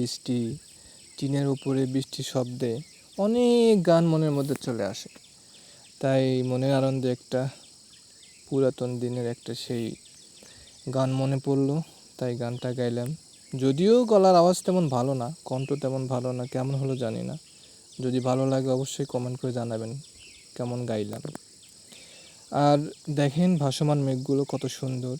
বৃষ্টি, টিনের উপরে বৃষ্টির শব্দে অনেক গান মনের মধ্যে চলে আসে। তাই মনের আনন্দে একটা পুরাতন দিনের একটা সেই গান মনে পড়ল, তাই গানটা গাইলাম। যদিও গলার আওয়াজ তেমন ভালো না, কণ্ঠ তেমন ভালো না, কেমন হলো জানি না। যদি ভালো লাগে অবশ্যই কমেন্ট করে জানাবেন কেমন গাইলাম। আর দেখেন ভাসমান মেঘগুলো কত সুন্দর।